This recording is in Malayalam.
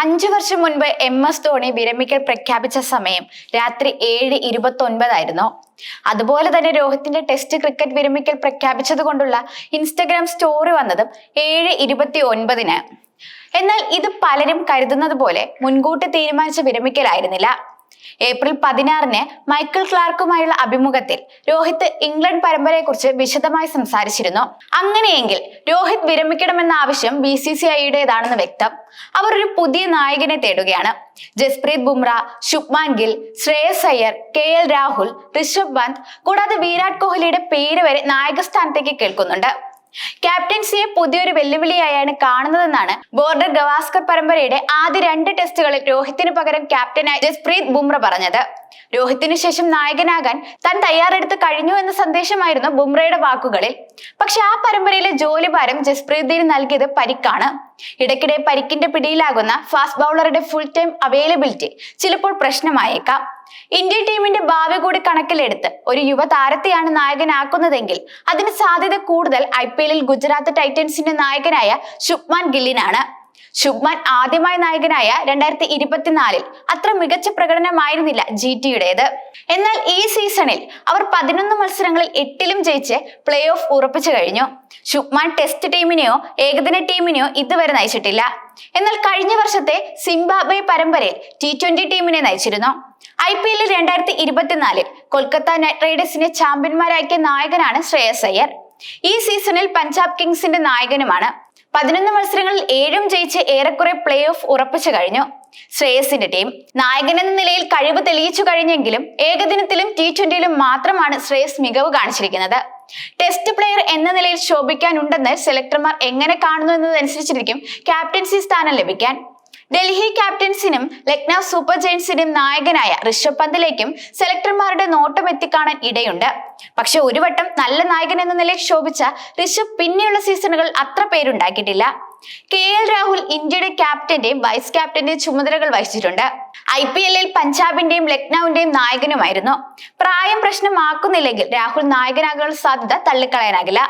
അഞ്ചു വർഷം മുൻപ് എം എസ് ധോണി വിരമിക്കൽ പ്രഖ്യാപിച്ച സമയം രാത്രി ഏഴ് ഇരുപത്തി ഒൻപതായിരുന്നു അതുപോലെ തന്നെ രോഹിത്തിന്റെ ടെസ്റ്റ് ക്രിക്കറ്റ് വിരമിക്കൽ പ്രഖ്യാപിച്ചത് കൊണ്ടുള്ള ഇൻസ്റ്റഗ്രാം സ്റ്റോറി വന്നതും ഏഴ് ഇരുപത്തി ഒൻപതിന് എന്നാൽ ഇത് പലരും കരുതുന്നത് പോലെ മുൻകൂട്ടി തീരുമാനിച്ച വിരമിക്കലായിരുന്നില്ല. ഏപ്രിൽ പതിനാറിന് മൈക്കിൾ ക്ലാർക്കുമായുള്ള അഭിമുഖത്തിൽ രോഹിത് ഇംഗ്ലണ്ട് പരമ്പരയെക്കുറിച്ച് വിശദമായി സംസാരിച്ചിരുന്നു. അങ്ങനെയെങ്കിൽ രോഹിത് വിരമിക്കണമെന്ന ആവശ്യം ബി സി സി ഐയുടേതാണെന്ന് വ്യക്തം. അവർ ഒരു പുതിയ നായകനെ തേടുകയാണ്. ജസ്പ്രീത് ബുംറ ശുഭ്മാൻ ഗിൽ ശ്രേയസ് അയ്യർ കെ എൽ രാഹുൽ ഋഷഭ് പന്ത് കൂടാതെ വിരാട് കോഹ്ലിയുടെ പേര് വരെ നായകസ്ഥാനത്തേക്ക് കേൾക്കുന്നുണ്ട്. ക്യാപ്റ്റൻസിയെ പുതിയൊരു വെല്ലുവിളിയായാണ് കാണുന്നതെന്നാണ് ബോർഡർ ഗവാസ്കർ പരമ്പരയുടെ ആദ്യ രണ്ട് ടെസ്റ്റുകളിൽ രോഹിത്തിന് പകരം ക്യാപ്റ്റനായി ജസ്പ്രീത് ബുംറ പറഞ്ഞത്. രോഹിത്തിന് ശേഷം നായകനാകാൻ താൻ തയ്യാറെടുത്ത് കഴിഞ്ഞു എന്ന സന്ദേശമായിരുന്നു ബുംറയുടെ വാക്കുകളിൽ. പക്ഷെ ആ പരമ്പരയിലെ ജോലിഭാരം ജസ്പ്രീതിന് നൽകിയത് പരിക്കാണ്. ഇടയ്ക്കിടെ പരിക്കിന്റെ പിടിയിലാകുന്ന ഫാസ്റ്റ് ബൗളറുടെ ഫുൾ ടൈം അവൈലബിലിറ്റി ചിലപ്പോൾ പ്രശ്നമായേക്കാം. ഇന്ത്യൻ ടീമിന്റെ ഭാവി കൂടി കണക്കിലെടുത്ത് ഒരു യുവതാരത്തെയാണ് നായകനാക്കുന്നതെങ്കിൽ അതിന് സാധ്യത കൂടുതൽ ഐ ഗുജറാത്ത് ടൈറ്റൻസിന്റെ നായകനായ ശുഭ്മാൻ ഗില്ലിനാണ്. ശുഭ്മാൻ ആദ്യമായി നായകനായ രണ്ടായിരത്തി ഇരുപത്തിനാലിൽ അത്ര മികച്ച പ്രകടനമായിരുന്നില്ല ജി ടിയുടേത് എന്നാൽ ഈ സീസണിൽ അവർ പതിനൊന്ന് മത്സരങ്ങളിൽ എട്ടിലും ജയിച്ച് പ്ലേ ഓഫ് ഉറപ്പിച്ചു കഴിഞ്ഞു. ശുഭ്മാൻ ടെസ്റ്റ് ടീമിനെയോ ഏകദിന ടീമിനെയോ ഇതുവരെ നയിച്ചിട്ടില്ല. എന്നാൽ കഴിഞ്ഞ വർഷത്തെ സിംബാബെ പരമ്പരയിൽ ടി ട്വന്റി ടീമിനെ നയിച്ചിരുന്നു. ഐ പി എല്ലിൽ രണ്ടായിരത്തി ഇരുപത്തിനാലിൽ കൊൽക്കത്ത നൈറ്റ് റൈഡേഴ്സിനെ ചാമ്പ്യന്മാരാക്കിയ നായകനാണ് ശ്രേയസ് അയ്യർ. ഈ സീസണിൽ പഞ്ചാബ് കിങ്സിന്റെ നായകനുമാണ്. പതിനൊന്ന് മത്സരങ്ങളിൽ ഏഴും ജയിച്ച് ഏറെക്കുറെ പ്ലേ ഓഫ് ഉറപ്പിച്ചു കഴിഞ്ഞു. ശ്രേയസിന്റെ ടീം നായകൻ എന്ന നിലയിൽ കഴിവ് തെളിയിച്ചു കഴിഞ്ഞെങ്കിലും ഏകദിനത്തിലും ടി ട്വന്റിയിലും മാത്രമാണ് ശ്രേയസ് മികവ് കാണിച്ചിരിക്കുന്നത്. ടെസ്റ്റ് പ്ലെയർ എന്ന നിലയിൽ ശോഭിക്കാനുണ്ടെന്ന് സെലക്ടർമാർ എങ്ങനെ കാണുന്നു എന്നതനുസരിച്ചിരിക്കും ക്യാപ്റ്റൻസി സ്ഥാനം ലഭിക്കാൻ. ഡൽഹി ക്യാപ്റ്റൻസിനും ലക്നൗ സൂപ്പർ ജയൻസിനും നായകനായ ഋഷഭ് പന്തിലേക്കും സെലക്ടർമാരുടെ നോട്ടം എത്തിക്കാണാൻ ഇടയുണ്ട്. പക്ഷെ ഒരു വട്ടം നല്ല നായകൻ എന്ന നിലയിൽ ശോഭിച്ച ഋഷഭ് പിന്നെയുള്ള സീസണുകൾ അത്ര പേരുണ്ടാക്കിയിട്ടില്ല. കെ എൽ രാഹുൽ ഇന്ത്യയുടെ ക്യാപ്റ്റന്റെയും വൈസ് ക്യാപ്റ്റന്റെയും ചുമതലകൾ വഹിച്ചിട്ടുണ്ട്. ഐ പി എല്ലിൽ പഞ്ചാബിന്റെയും ലക്നൌവിന്റെയും നായകനുമായിരുന്നു. പ്രായം പ്രശ്നമാക്കുന്നില്ലെങ്കിൽ രാഹുൽ നായകനാകാനുള്ള സാധ്യത തള്ളിക്കളയാനാകില്ല.